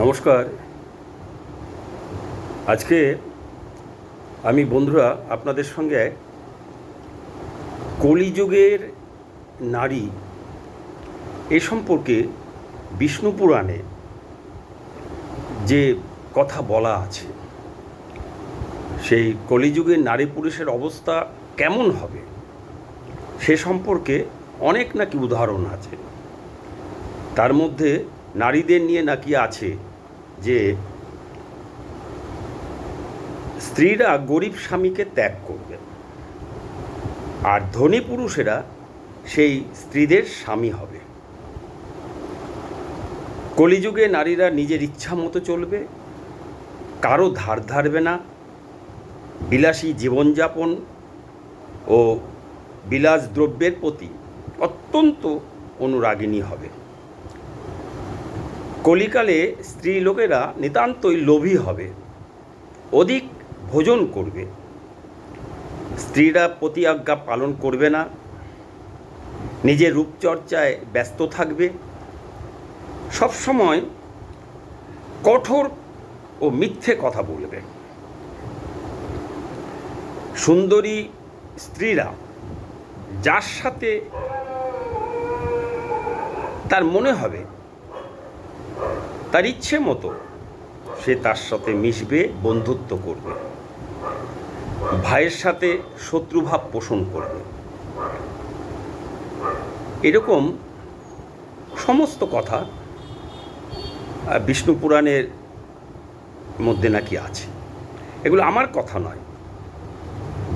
নমস্কার। আজকে আমি বন্ধুরা আপনাদের সঙ্গে কলিযুগের নারী এ সম্পর্কে বিষ্ণু পুরাণে যে কথা বলা আছে, সেই কলিযুগের নারী পুরুষের অবস্থা কেমন হবে সে সম্পর্কে অনেক নাকি উদাহরণ আছে। তার মধ্যে নারীদের নিয়ে নাকি আছে যে স্ত্রীরা গরিব স্বামীকে ত্যাগ করবে। আর ধনী পুরুষেরা সেই স্ত্রীদের স্বামী হবে। কলিযুগে নারীরা নিজের ইচ্ছা মতো চলবে, কারও ধার ধারবে না, বিলাসী জীবনযাপন ও বিলাস দ্রব্যের প্রতি অত্যন্ত অনুরাগিনী হবে। কলিকালে স্ত্রী লোকেরা নিতান্তই লোভী হবে। অধিক ভোজন করবে। স্ত্রীরা প্রতি আজ্ঞা পালন করবে না। নিজের রূপচর্চায় ব্যস্ত থাকবে। সবসময় কঠোর ও মিথ্যে কথা বলবে। সুন্দরী স্ত্রীরা যার সাথে তার মনে হবে তার ইচ্ছে মতো সে তার সাথে মিশবে, বন্ধুত্ব করবে। ভাইয়ের সাথে শত্রুভাব পোষণ করবে। এরকম সমস্ত কথা বিষ্ণু পুরাণের মধ্যে নাকি আছে। এগুলো আমার কথা নয়,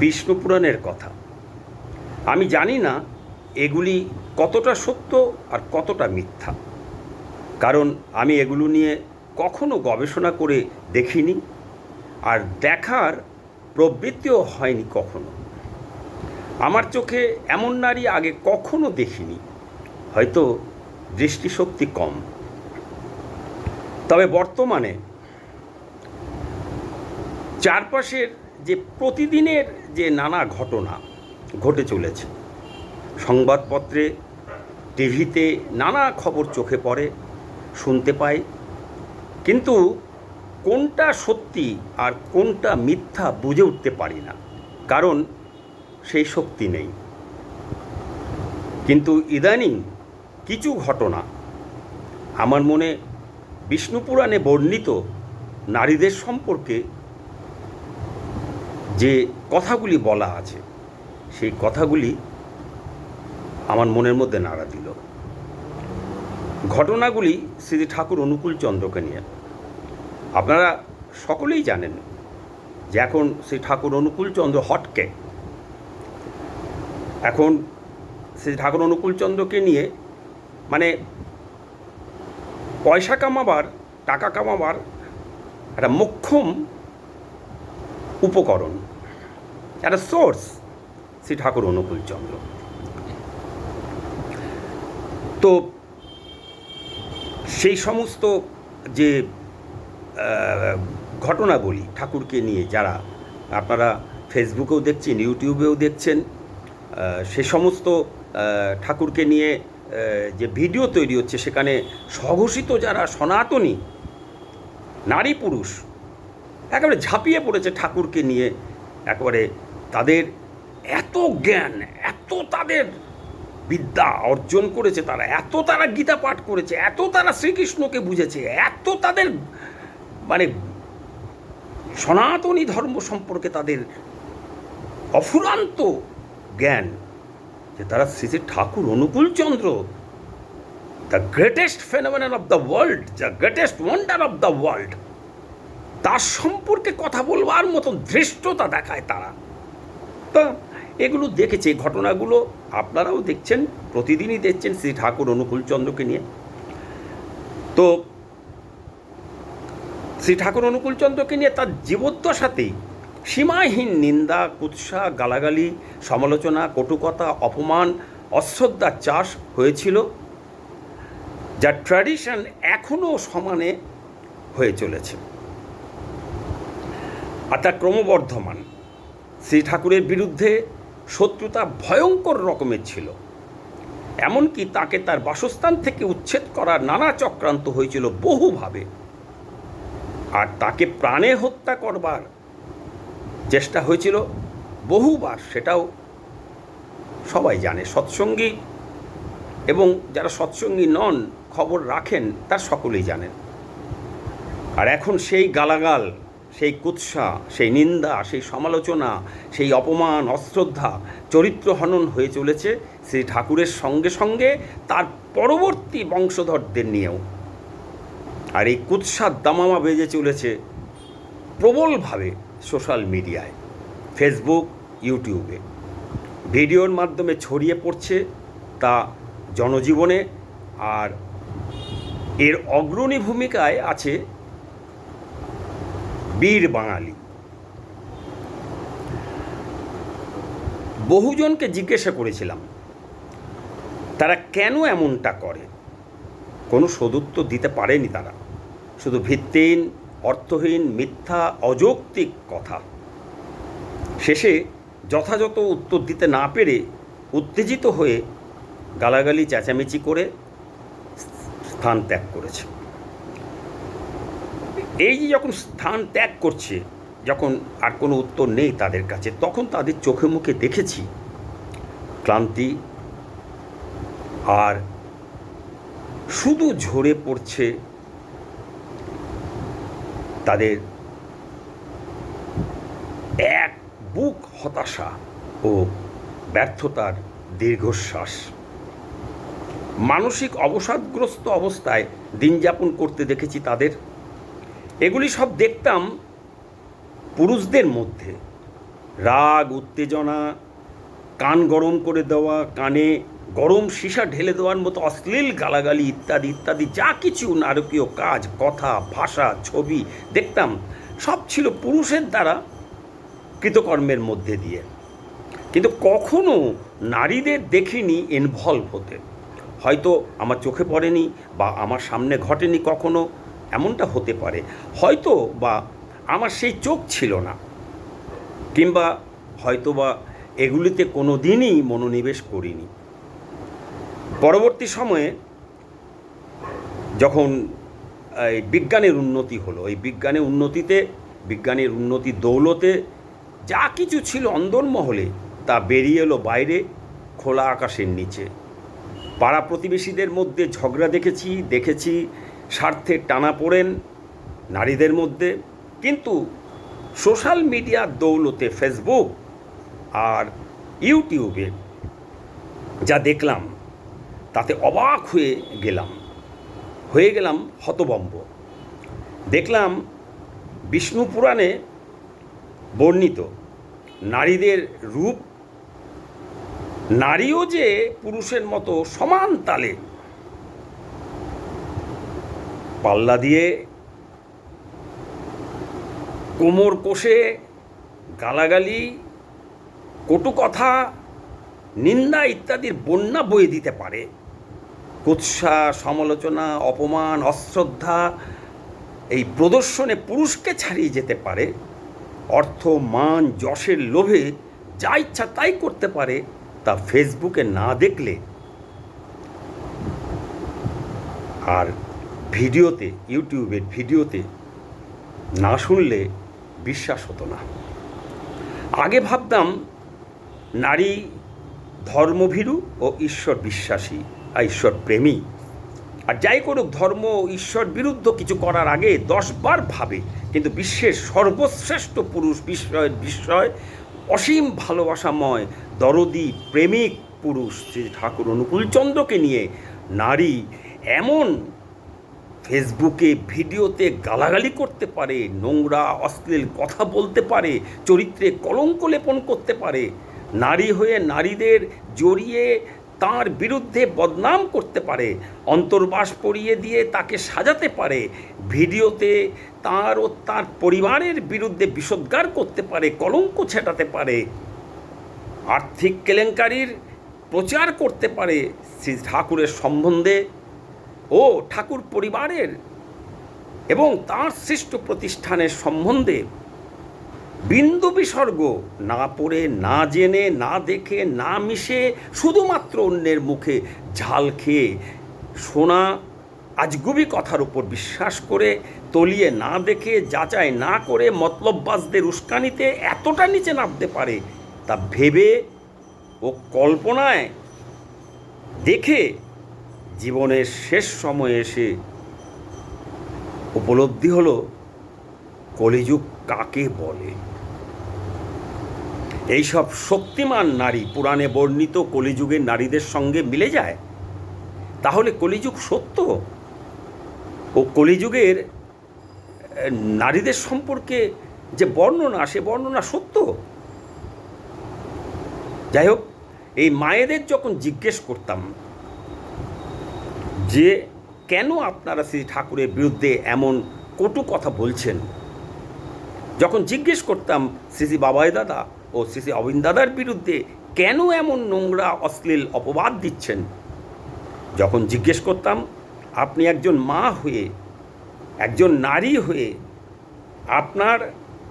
বিষ্ণু পুরাণের কথা। আমি জানি না এগুলি কতটা সত্য আর কতটা মিথ্যা। কারণ আমি এগুলো নিয়ে কখনো গবেষণা করে দেখিনি আর দেখার প্রবৃত্তিও হয়নি কখনো। আমার চোখে এমন নারী আগে কখনো দেখিনি, হয়তো দৃষ্টিশক্তি কম। তবে বর্তমানে চারপাশের যে প্রতিদিনের যে নানা ঘটনা ঘটে চলেছে, সংবাদপত্রে, টিভিতে নানা খবর চোখে পড়ে শুনতে পাই। কিন্তু কোনটা সত্যি আর কোনটা মিথ্যা বুঝে উঠতে পারি না, কারণ সেই শক্তি নেই। কিন্তু ইদানিং কিছু ঘটনা আমার মনে বিষ্ণু পুরাণে বর্ণিত নারীদের সম্পর্কে যে কথাগুলি বলা আছে, সেই কথাগুলি আমার মনের মধ্যে নাড়া দিল। ঘটনাগুলি শ্রী ঠাকুর অনুকূল চন্দ্রকে নিয়ে। আপনারা সকলেই জানেন যে এখন শ্রী ঠাকুর অনুকূল চন্দ্র হটকে এখন শ্রী ঠাকুর অনুকূল চন্দ্রকে নিয়ে মানে পয়সা কামাবার, টাকা কামাবার একটা মোক্ষম উপকরণ, একটা সোর্স শ্রী ঠাকুর অনুকূল চন্দ্র। তো সেই সমস্ত যে আহ, ঘটনাবলী ঠাকুরকে নিয়ে যারা আপনারা ফেসবুকেও দেখছেন ইউটিউবেও দেখছেন সে সমস্ত ঠাকুরকে নিয়ে যে ভিডিও তৈরি হচ্ছে সেখানে স্বঘোষিত যারা সনাতনী নারী পুরুষ একেবারে ঝাঁপিয়ে পড়েছে ঠাকুরকে নিয়ে একেবারে তাদের এত জ্ঞান এত তাদের বিদ্যা অর্জন করেছে তারা, এত তারা গীতা পাঠ করেছে, এত তারা শ্রীকৃষ্ণকে বুঝেছে, এত তাদের মানে সনাতনী ধর্ম সম্পর্কে তাদের অফুরান্ত জ্ঞান যে তারা Shri Shri Thakur Anukul Chandra the greatest phenomenon of the world the greatest wonder of the world তার সম্পর্কে কথা বলবার মতন ধৃষ্টতা দেখায় তারা। তা এগুলো দেখেছে ঘটনাগুলো আপনারাও দেখছেন, প্রতিদিনই দেখছেন শ্রী ঠাকুর অনুকূল চন্দ্রকে নিয়ে। তো, শ্রী ঠাকুর অনুকূল চন্দ্রকে নিয়ে তার জীবদ্দশাতেই সীমাহীন নিন্দা, কুৎসা, গালাগালি, সমালোচনা, কটুকতা, অপমান অশ্রদ্ধার চাষ হয়েছিল, যা ট্র্যাডিশন এখনও সমানে হয়ে চলেছে। আর তা ক্রমবর্ধমান। শ্রী ঠাকুরের বিরুদ্ধে শত্রুতা ভয়ঙ্কর রকমের ছিল। এমনকি তাকে তার বাসস্থান থেকে উচ্ছেদ করার নানা চক্রান্ত হয়েছিল বহুভাবে। আর তাকে প্রাণে হত্যা করবার চেষ্টা হয়েছিল বহুবার, সেটাও সবাই জানে। সৎসঙ্গী এবং যারা সৎসঙ্গী নন, খবর রাখেন, তার সকলেই জানেন। আর এখন সেই গালাগাল সেই কুৎসা, সেই নিন্দা, সেই সমালোচনা, সেই অপমান, অশ্রদ্ধা চরিত্র হনন হয়ে চলেছে শ্রী ঠাকুরের সঙ্গে সঙ্গে তার পরবর্তী বংশধরদের নিয়েও। আর এই কুৎসার দামামা বেজে চলেছে প্রবলভাবে সোশ্যাল মিডিয়ায়, ফেসবুক, ইউটিউবে। ভিডিওর মাধ্যমে ছড়িয়ে পড়ছে তা জনজীবনে আর এর অগ্রণী ভূমিকায় আছে বীর বাঙালি। বহুজনকে জিজ্ঞাসা করেছিলাম, তারা কেন এমনটা করে? কোনো সদুত্তর দিতে পারেনি তারা। শুধু ভিত্তিহীন, অর্থহীন, মিথ্যা, অযৌক্তিক কথা। শেষে যথাযথ উত্তর দিতে না পেরে উত্তেজিত হয়ে গালাগালি, চেঁচামেচি করে স্থান ত্যাগ করেছে। এই যে যখন স্থান ত্যাগ করছে, যখন আর কোনো উত্তর নেই তাদের কাছে, তখন তাদের চোখে মুখে দেখেছি ক্লান্তি আর শুধু ঝরে পড়ছে তাদের এক বুক হতাশা ও ব্যর্থতার দীর্ঘশ্বাস। মানসিক অবসাদগ্রস্ত অবস্থায় দিন যাপন করতে দেখেছি তাদের। এগুলি সব দেখতাম পুরুষদের মধ্যে। রাগ, উত্তেজনা, কান গরম করে দেওয়া, কানে গরম সীসা ঢেলে দেওয়ার মতো অশ্লীল গালাগালি ইত্যাদি ইত্যাদি, যা কিছু নারকীয় কাজ, কথা, ভাষা, ছবি দেখতাম, সব ছিল পুরুষের দ্বারা কৃতকর্মের মধ্যে দিয়ে। কিন্তু কখনো নারীদের দেখিনি ইনভলভ হতে। হয়তো আমার চোখে পড়েনি বা আমার সামনে ঘটেনি কখনো। এমনটা হতে পারে। হয়তো বা আমার সেই চোখ ছিল না। কিংবা হয়তো বা এগুলিতে কোনো দিনই মনোনিবেশ করিনি। পরবর্তী সময়ে যখন এই বিজ্ঞানের উন্নতি হলো, এই বিজ্ঞানের উন্নতিতে, বিজ্ঞানের উন্নতি দৌলতে যা কিছু ছিল অন্দরমহলে তা বেরিয়ে এলো বাইরে খোলা আকাশের নিচে। পাড়া প্রতিবেশীদের মধ্যে ঝগড়া দেখেছি দেখেছি স্বার্থের টানা পড়েন নারীদের মধ্যে। কিন্তু সোশ্যাল মিডিয়ার দৌলতে ফেসবুক আর ইউটিউবে যা দেখলাম, তাতে অবাক হয়ে গেলাম। হয়ে গেলাম হতবম্ব। দেখলাম বিষ্ণু পুরাণে বর্ণিত, নারীদের রূপ নারীও যে পুরুষের মতো সমান তালে পাল্লা দিয়ে কোমর কষে গালাগালি, কটু কথা, নিন্দা ইত্যাদির বন্যা বয়ে দিতে পারে। কুৎসা, সমালোচনা, অপমান, অশ্রদ্ধা এই প্রদর্শনে পুরুষকে ছাড়িয়ে যেতে পারে। অর্থ, মান, যশের লোভে যা ইচ্ছা তাই করতে পারে, তা ফেসবুকে না দেখলে আর ভিডিওতে ইউটিউবের ভিডিওতে না শুনলে বিশ্বাস হতো না। আগে ভাবতাম, নারী ধর্মভীরু ও ঈশ্বর বিশ্বাসী আর ঈশ্বর প্রেমী। আর যাই করুক, ধর্ম ঈশ্বর বিরুদ্ধ কিছু করার আগে দশবার ভাবে, কিন্তু বিশ্বের সর্বশ্রেষ্ঠ পুরুষ বিস্ময়ের বিস্ময়, অসীম ভালোবাসাময়, দরদি, প্রেমিক পুরুষ শ্রী ঠাকুর অনুকূলচন্দ্রকে নিয়ে নারী এমন ফেসবুকে ভিডিওতে গালাগালি করতে পারে, নোংরা, অশ্লীল কথা বলতে পারে, চরিত্রে কলঙ্ক লেপন করতে পারে। নারী হয়ে নারীদের জড়িয়ে তার বিরুদ্ধে বদনাম করতে পারে, অন্তর্বাস পরিয়ে দিয়ে তাকে সাজাতে পারে, ভিডিওতে তার ও তার পরিবারের বিরুদ্ধে বিষোদ্গার করতে পারে, কলঙ্ক ছেটাতে পারে। আর্থিক কেলেঙ্কারির প্রচার করতে পারে শ্রী ঠাকুরের সম্বন্ধে। ও ঠাকুর পরিবারের এবং তার সৃষ্ট প্রতিষ্ঠানের সম্বন্ধে বিন্দু বিসর্গ না পড়ে, না জেনে, না দেখে, না মিশে, শুধুমাত্র অন্যের মুখে ঝাল খেয়ে শোনা আজগুবি কথার উপর বিশ্বাস করে, তলিয়ে না দেখে, যাচাই না করে, মতলববাজদের উস্কানিতে এতটা নিচে নামতে পারে তা ভেবে ও কল্পনায় দেখে জীবনের শেষ সময়ে এসে উপলব্ধি হলো, কলিযুগ কাকে বলে? এইসব শক্তিমান নারী পুরাণে বর্ণিত কলিযুগের নারীদের সঙ্গে মিলে যায়? তাহলে কলিযুগ সত্য? ও কলিযুগের নারীদের সম্পর্কে যে বর্ণনা, সে বর্ণনা সত্য? যাই হোক, এই মায়েদের যখন জিজ্ঞেস করতাম যে কেন আপনারা শ্রী ঠাকুরের বিরুদ্ধে এমন কটু কথা বলছেন? যখন জিজ্ঞেস করতাম শ্রী বাবাই দাদা ও শ্রী অবিন দাদার বিরুদ্ধে কেন এমন নোংরা, অশ্লীল অপবাদ দিচ্ছেন? যখন জিজ্ঞেস করতাম, আপনি একজন মা হয়ে, একজন নারী হয়ে, আপনার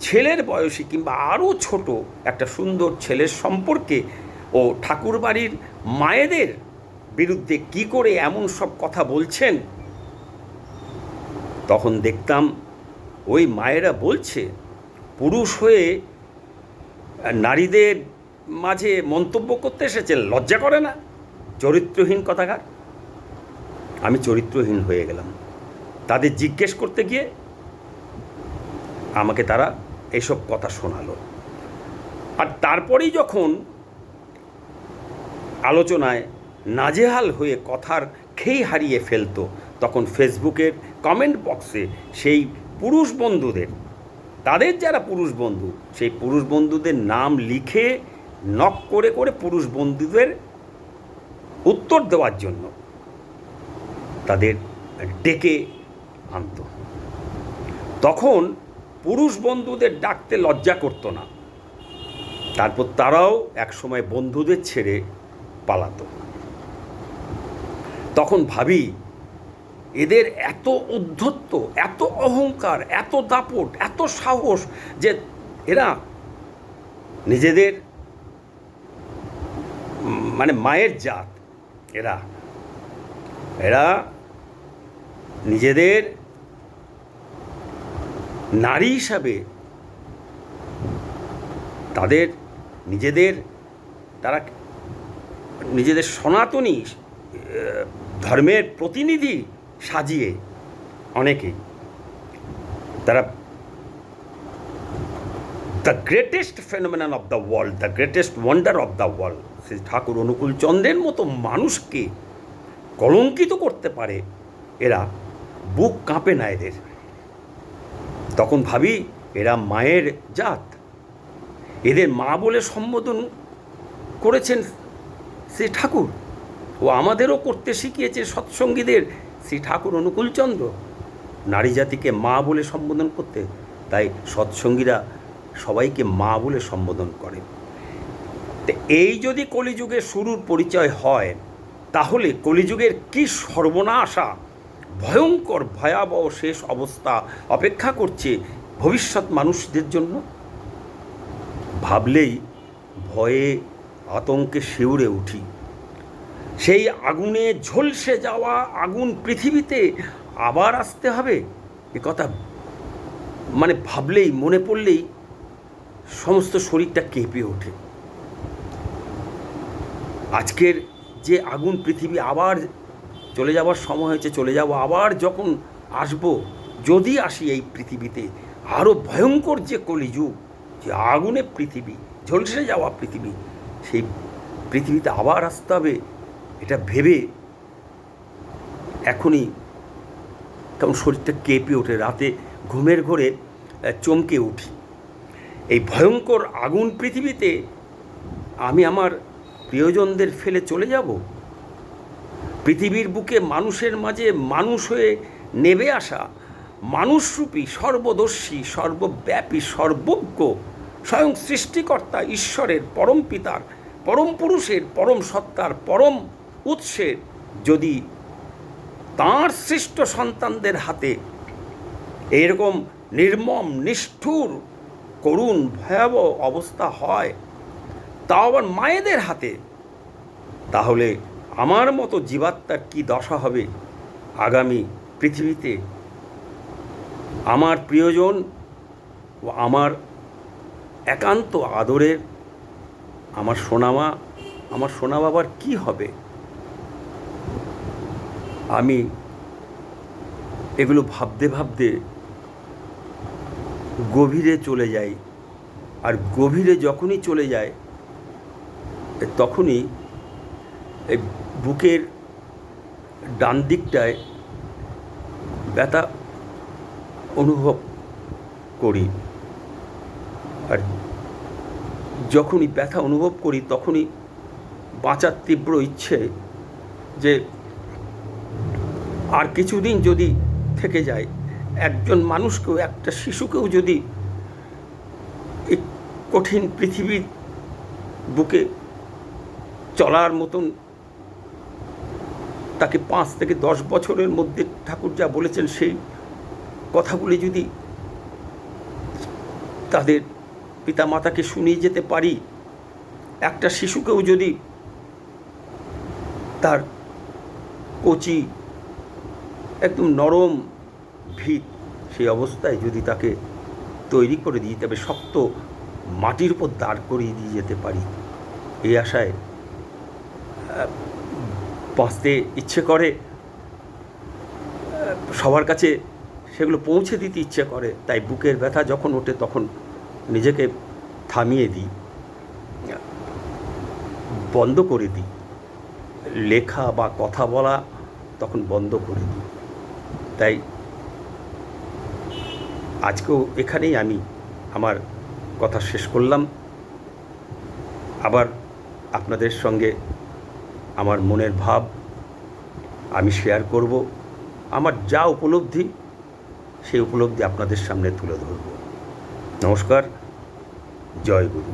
ছেলের বয়সী কিংবা আরও ছোট একটা সুন্দর ছেলের সম্পর্কে ও ঠাকুরবাড়ির মায়েদের বিরুদ্ধে কি করে এমন সব কথা বলছেন? তখন দেখতাম ওই মায়েরা বলছে, পুরুষ হয়ে নারীদের মাঝে মন্তব্য করতে এসেছে লজ্জা করে না? চরিত্রহীন কথাকার? আমি চরিত্রহীন হয়ে গেলাম। তাদের জিজ্ঞেস করতে গিয়ে আমাকে তারা এসব কথা শোনালো। আর তারপরেই যখন আলোচনায় নাজেহাল হয়ে কথার খেই হারিয়ে ফেলতো তখন ফেসবুকের কমেন্ট বক্সে সেই পুরুষ বন্ধুদের। তাদের যারা পুরুষ বন্ধু, সেই পুরুষ বন্ধুদের নাম লিখে নক করে করে পুরুষ বন্ধুদের উত্তর দেওয়ার জন্য তাদের ডেকে আনত। তখন পুরুষ বন্ধুদের ডাকতে লজ্জা করতো না। তারপর তারাও একসময় বন্ধুদের ছেড়ে পালাতো। তখন ভাবি, এদের এত উদ্ধত্ত, এত অহংকার, এত দাপট, এত সাহস যে এরা নিজেদের মানে মায়ের জাত এরা। এরা নিজেদের নারী হিসাবে তাদের নিজেদের, তারা নিজেদের সনাতনী ধর্মের প্রতিনিধি সাজিয়ে অনেকেই তারা the greatest phenomenon of the world the greatest wonder of the world Shri Thakur Anukul চন্দ্রের মতো মানুষকে কলঙ্কিত করতে পারে, এরা বুক কাঁপে না এদের। তখন ভাবি, এরা মায়ের জাত। এদের মা বলে সম্বোধন করেছেন শ্রী ঠাকুর। ও আমাদেরও করতে শিখিয়েছে সৎসঙ্গীদের। শ্রী ঠাকুর অনুকূলচন্দ্র নারী জাতিকে মা বলে সম্বোধন করতে, তাই সৎসঙ্গীরা সবাইকে মা বলে সম্বোধন করে। এই যদি কলিযুগের শুরুর পরিচয় হয়, তাহলে কলিযুগের কি সর্বনাশা, ভয়ঙ্কর, ভয়াবহ শেষ অবস্থা অপেক্ষা করছে ভবিষ্যৎ মানুষদের জন্য? ভাবলেই ভয়ে আতঙ্কে শিউরে উঠি। সেই আগুনে ঝলসে যাওয়া আগুন পৃথিবীতে আবার আসতে হবে? এ কথা মানে ভাবলেই, মনে পড়লেই সমস্ত শরীরটা কেঁপে ওঠে। আজকের যে আগুন পৃথিবী আবার চলে যাওয়ার সময় হয়েছে, চলে যাব আবার যখন আসব, যদি আসি এই পৃথিবীতে আরও ভয়ঙ্কর যে কলিযুগ, যে আগুনে পৃথিবী, ঝলসে যাওয়া পৃথিবী, সেই পৃথিবীতে আবার আসতে হবে। এটা ভেবে এখনই কেমন শরীরটা কেঁপে ওঠে, রাতে ঘুমের ঘোরে চমকে উঠি। এই ভয়ঙ্কর আগুন পৃথিবীতে আমি আমার প্রিয়জনদের ফেলে চলে যাব? পৃথিবীর বুকে মানুষের মাঝে মানুষ হয়ে নেবে আসা মানুষরূপী, সর্বদর্শী, সর্বব্যাপী, সর্বজ্ঞ, স্বয়ং সৃষ্টিকর্তা, ঈশ্বরের পরম পিতার, পরম পুরুষের পরম সত্তার, পরম উৎসের যদি তাঁর সৃষ্ট সন্তানদের হাতে এরকম নির্মম, নিষ্ঠুর, করুণ, ভয়াবহ অবস্থা হয় তাও আবার মায়েদের হাতে, তাহলে আমার মতো জীবাত্মার কি দশা হবে আগামী পৃথিবীতে? আমার প্রিয়জন ও আমার একান্ত আদরের, আমার সোনামা, আমার সোনা বাবার কী হবে? আমি এগুলো ভাবতে ভাবতে গভীরে চলে যাই। আর গভীরে যখনই চলে যায় তখনই এই বুকের ডান দিকটায় ব্যথা অনুভব করি। আর যখনই ব্যথা অনুভব করি, তখনই বাঁচার তীব্র ইচ্ছে যে আর কিছুদিন যদি থেকে যায়, একজন মানুষকেও, একটা শিশুকেও যদি এই কঠিন পৃথিবীর বুকে চলার মতন তাকে পাঁচ থেকে দশ বছরের মধ্যে ঠাকুর যা বলেছেন, সেই কথাগুলি যদি তাদের পিতা মাতাকে শুনিয়ে যেতে পারি, একটা শিশুকেও যদি তার কচি একদম নরম ভিত সেই অবস্থায় যদি তাকে তৈরি করে দিই, তবে শক্ত মাটির উপর দাঁড় করিয়ে দিয়ে যেতে পারি। এই আশায় বাঁচতে ইচ্ছে করে সবার কাছে সেগুলো পৌঁছে দিতে ইচ্ছে করে, তাই বুকের ব্যথা যখন ওঠে তখন নিজেকে থামিয়ে দিই, বন্ধ করে দিই। লেখা বা কথা বলা তখন বন্ধ করে দিই। তাই আজকেও এখানেই আমি আমার কথা শেষ করলাম। আবার আপনাদের সঙ্গে আমার মনের ভাব আমি শেয়ার করব। আমার যা উপলব্ধি, সেই উপলব্ধি আপনাদের সামনে তুলে ধরব। নমস্কার, জয় গুরু।